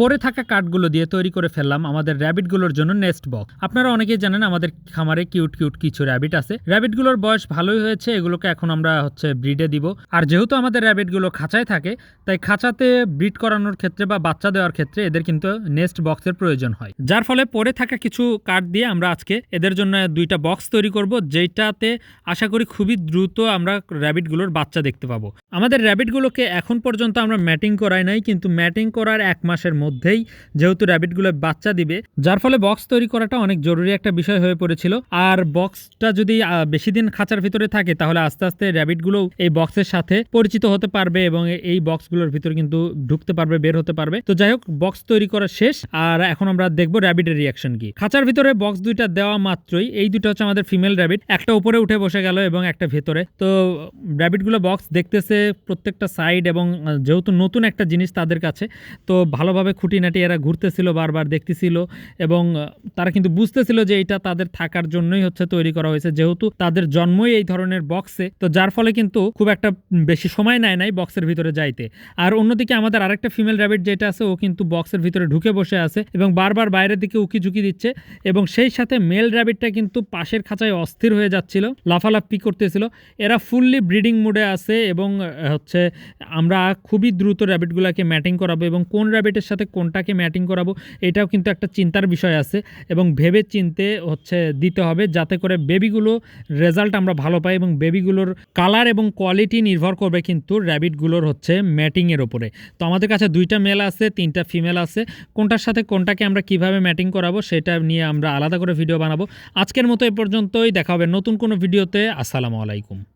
পরে থাকা কাঠগুলো দিয়ে তৈরি করে ফেললাম আমাদের র্যাবিটগুলোর জন্য নেস্ট বক্স। আপনারা অনেকেই জানেন আমাদের খামারে কিউট কিউট কিছু র্যাবিট আছে। র্যাবিটগুলোর বয়স ভালোই হয়েছে, এগুলোকে এখন আমরা হচ্ছে ব্রিডে দিব। আর যেহেতু আমাদের র্যাবিটগুলো খাঁচায় থাকে, তাই খাঁচাতে ব্রিড করানোর ক্ষেত্রে বা বাচ্চা দেওয়ার ক্ষেত্রে এদের কিন্তু নেস্ট বক্সের প্রয়োজন হয়। যার ফলে পরে থাকা কিছু কাঠ দিয়ে আমরা আজকে এদের জন্য দুইটা বক্স তৈরি করব যেটাতে আশা করি খুবই দ্রুত আমরা র্যাবিটগুলোর বাচ্চা দেখতে পাবো। আমাদের র্যাবিটগুলোকে এখন পর্যন্ত আমরা ম্যাটিং করাই নাই, কিন্তু ম্যাটিং করার এক মাসের মধ্যেই যেহেতু র্যাবিটগুলো বাচ্চা দিবে, যার ফলে বক্স তৈরি করাটা অনেক জরুরি একটা বিষয় হয়ে পড়েছিল। আর বক্সটা যদি বেশি দিন খাঁচার ভিতরে থাকে, তাহলে আস্তে আস্তে র্যাবিটগুলো এই বক্সের সাথে পরিচিত হতে পারবে এবং এই বক্সগুলোর ভিতরে কিন্তু ঢুকতে পারবে, বের হতে পারবে। তো যাই হোক বক্স তৈরি করা শেষ। আর এখন আমরা দেখব র্যাবিটের রিয়াকশন কি। খাঁচার ভিতরে বক্স দুইটা দেওয়া মাত্রই, এই দুটো হচ্ছে আমাদের ফিমেল র্যাবিট একটা উপরে উঠে বসে গেল এবং একটা ভেতরে। তো র্যাবিটগুলো বক্স দেখতেছে প্রত্যেকটা সাইড এবং যেহেতু নতুন একটা জিনিস তাদের কাছে, তো ভালোভাবে খুঁটিনাটি এরা ঘুরতেছিল, বারবার দেখতেছিল এবং তারা কিন্তু বুঝতেছিল যে এটা তাদের থাকার জন্যই হচ্ছে তৈরি করা হয়েছে। যেহেতু তাদের জন্মই এই ধরনের বক্সে, তো যার ফলে কিন্তু খুব একটা বেশি সময় নেয় নাই বক্সের ভিতরে যাইতে। আর অন্যদিকে আমাদের আরেকটা ফিমেল র্যাবিট যেটা আছে, ও কিন্তু বক্সের ভিতরে ঢুকে বসে আছে এবং বারবার বাইরের দিকে উকি ঝুঁকি দিচ্ছে এবং সেই সাথে মেল র্যাবিটটা কিন্তু পাশের খাঁচায় অস্থির হয়ে যাচ্ছিল, লাফালাফি করতেছিল। এরা ফুললি ব্রিডিং মুডে আছে এবং হচ্ছে আমরা খুবই দ্রুত র্যাবিটগুলোকে ম্যাটিং করাবো এবং কোন র্যাবিটের সাথে কোনটাকে ম্যাটিং করাবো, এটাও কিন্তু একটা চিন্তার বিষয় আছে এবং ভেবে চিনতে হচ্ছে দিতে হবে যাতে করে বেবিগুলো রেজাল্ট আমরা ভালো পাই এবং বেবিগুলোর কালার এবং কোয়ালিটি নির্ভর করবে কিন্তু র্যাবিটগুলোর হচ্ছে ম্যাটিংয়ের ওপরে। তো আমাদের কাছে দুইটা মেল আছে, তিনটা ফিমেল আছে, কোনটার সাথে কোনটাকে আমরা কীভাবে ম্যাটিং করাবো সেটা নিয়ে আমরা আলাদা করে ভিডিও বানাবো। আজকের মতো এ পর্যন্তই, দেখা হবে নতুন কোনো ভিডিওতে, আসসালামু আলাইকুম।